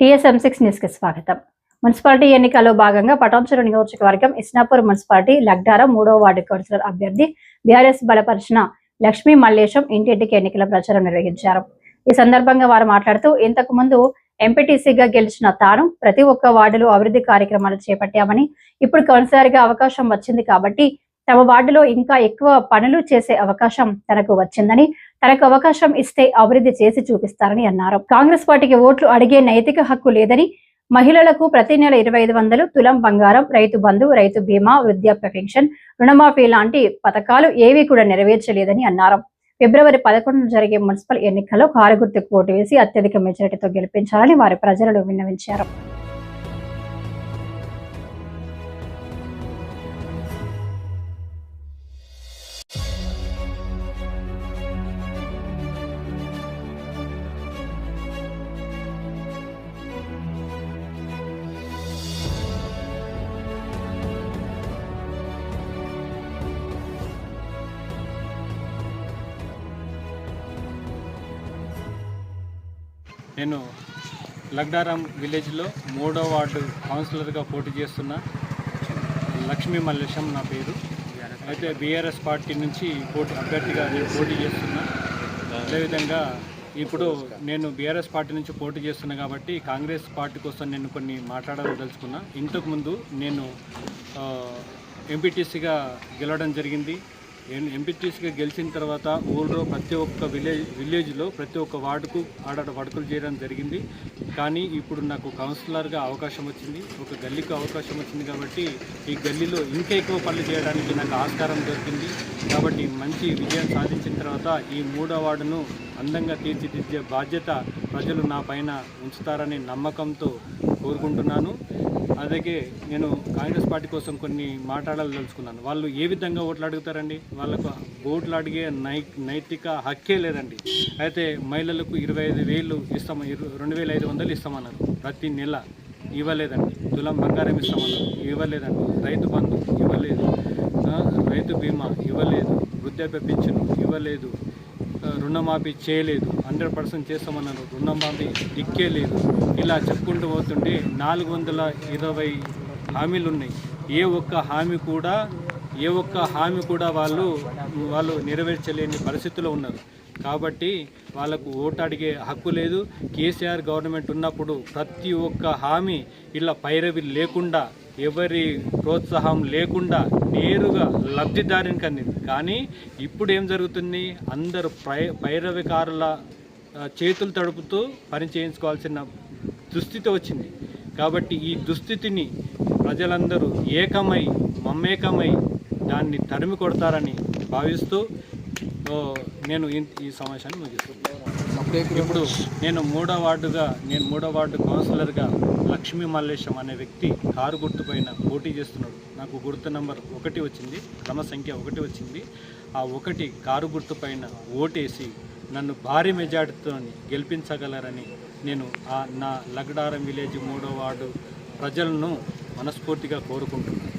TSM six న్యూస్కి స్వాగతం. Municipality ఎన్నికల్లో భాగంగా పటాన్చెరు నియోజకవర్గం ఇస్నాపూర్ మున్సిపాలిటీ లగ్డార మూడో వార్డు కౌన్సిలర్ అభ్యర్థి బీఆర్ఎస్ బలపరిచిన లక్ష్మీ మల్లేశం ఇంటింటికి ఎన్నికల ప్రచారం నిర్వహించారు. ఈ సందర్భంగా వారు మాట్లాడుతూ ఇంతకు ముందు ఎంపీటీసీగా గెలిచిన తాను ప్రతి ఒక్క వార్డులో అభివృద్ధి కార్యక్రమాలు చేపట్టామని ఇప్పుడు కౌన్సిలర్గా అవకాశం వచ్చింది కాబట్టి తమ వార్డులో ఇంకా ఎక్కువ పనులు చేసే అవకాశం తనకు వచ్చిందని తనకు అవకాశం ఇస్తే అభివృద్ధి చేసి చూపిస్తారని అన్నారు. కాంగ్రెస్ పార్టీకి ఓట్లు అడిగే నైతిక హక్కు లేదని మహిళలకు ప్రతి నెల ఇరవై ఐదు వందలు తులం బంగారం రైతు బంధు రైతు బీమా వృద్ధాప్య పెన్షన్ రుణమాఫీ లాంటి పథకాలు ఏవీ కూడా నెరవేర్చలేదని అన్నారు. ఫిబ్రవరి పదకొండున జరిగే మున్సిపల్ ఎన్నికల్లో కారు గుర్తుకు ఓటు వేసి అత్యధిక మెజారిటీతో గెలిపించాలని వారి ప్రజలను విన్నవించారు. నేను లగ్డారాం విలేజ్లో మూడో వార్డు కౌన్సిలర్గా పోటీ చేస్తున్న లక్ష్మీ మల్లేశం నా పేరు. అయితే బీఆర్ఎస్ పార్టీ నుంచి పోటీ అభ్యర్థిగా నేను పోటీ చేస్తున్నా. అదేవిధంగా ఇప్పుడు నేను బీఆర్ఎస్ పార్టీ నుంచి పోటీ చేస్తున్నా కాబట్టి కాంగ్రెస్ పార్టీ కోసం నేను కొన్ని మాట్లాడదలుచుకున్నా ఇంతకుముందు నేను ఎంపీటీసీగా గెలవడం జరిగింది. ఎంపీటీసీగా గెలిచిన తర్వాత ఊళ్ళో ప్రతి ఒక్క విలేజ్ విలేజ్లో ప్రతి ఒక్క వార్డుకు ఆడ వడకలు చేయడం జరిగింది. కానీ ఇప్పుడు నాకు కౌన్సిలర్గా అవకాశం వచ్చింది. ఒక గల్లీకి అవకాశం వచ్చింది కాబట్టి ఈ గల్లీలో ఇంకా ఎక్కువ పనులు చేయడానికి నాకు ఆస్కారం దొరికింది. కాబట్టి మంచి విజయం సాధించిన తర్వాత ఈ మూడో వార్డును అందంగా తీర్చిదిద్దే బాధ్యత ప్రజలు నా పైన ఉంచుతారనే నమ్మకంతో కోరుకుంటున్నాను. అలాగే నేను కాంగ్రెస్ పార్టీ కోసం కొన్ని మాట్లాడాలదలుచుకున్నాను వాళ్ళు ఏ విధంగా ఓట్లు అడుగుతారండి? వాళ్ళకు ఓట్లు అడిగే నై నైతిక హక్కే లేదండి. అయితే మహిళలకు ఇరవై ఐదు వేలు ఇస్తాము రెండు వేల ఐదు వందలు ఇస్తామన్నారు. ప్రతి నెల ఇవ్వలేదండి. తులం బంగారం ఇస్తామన్నారు. ఇవ్వలేదండి. రైతు బంధు ఇవ్వలేదు. రైతు బీమా ఇవ్వలేదు. వృద్ధాప్య పింఛను ఇవ్వలేదు. రుణమాఫీ చేయలేదు. హండ్రెడ్ పర్సెంట్ చేస్తామన్నారు. రుణమాఫీ దిక్కే లేదు ఇలా చెప్పుకుంటూ పోతుంటే నాలుగు వందల ఇరవై హామీలు ఉన్నాయి ఏ ఒక్క హామీ కూడా ఏ ఒక్క హామీ కూడా వాళ్ళు వాళ్ళు నెరవేర్చలేని పరిస్థితిలో ఉన్నారు. కాబట్టి వాళ్ళకు ఓటు అడిగే హక్కు లేదు. కేసీఆర్ గవర్నమెంట్ ఉన్నప్పుడు ప్రతి ఒక్క హామీ ఇలా పైరవి లేకుండా ఎవరి ప్రోత్సాహం లేకుండా నేరుగా లబ్ధిదారునికి అందింది కానీ ఇప్పుడు ఏం జరుగుతుంది? అందరు ప్రై పైరవికారుల చేతులు తడుపుతూ పని చేయించుకోవాల్సిన దుస్థితి వచ్చింది. కాబట్టి ఈ దుస్థితిని ప్రజలందరూ ఏకమై మమేకమై దాన్ని తరిమి కొడతారని భావిస్తూ నేను ఈ- ఈ సమావేశాన్ని ముగిస్తున్నాను. ఇప్పుడు నేను మూడో వార్డుగా నేను మూడో వార్డు కౌన్సిలర్గా లక్ష్మీ మల్లేశం అనే వ్యక్తి కారు గుర్తుపైన పోటీ చేస్తున్నాడు. నాకు గుర్తు నంబర్ ఒకటి వచ్చింది క్రమ సంఖ్య ఒకటి వచ్చింది. ఆ ఒకటి కారు గుర్తుపైన ఓటేసి నన్ను భారీ మెజార్టీతో గెలిపించగలరని నేను ఆ నా లగడారం విలేజ్ మూడో వార్డు ప్రజలను మనస్ఫూర్తిగా కోరుకుంటున్నాను.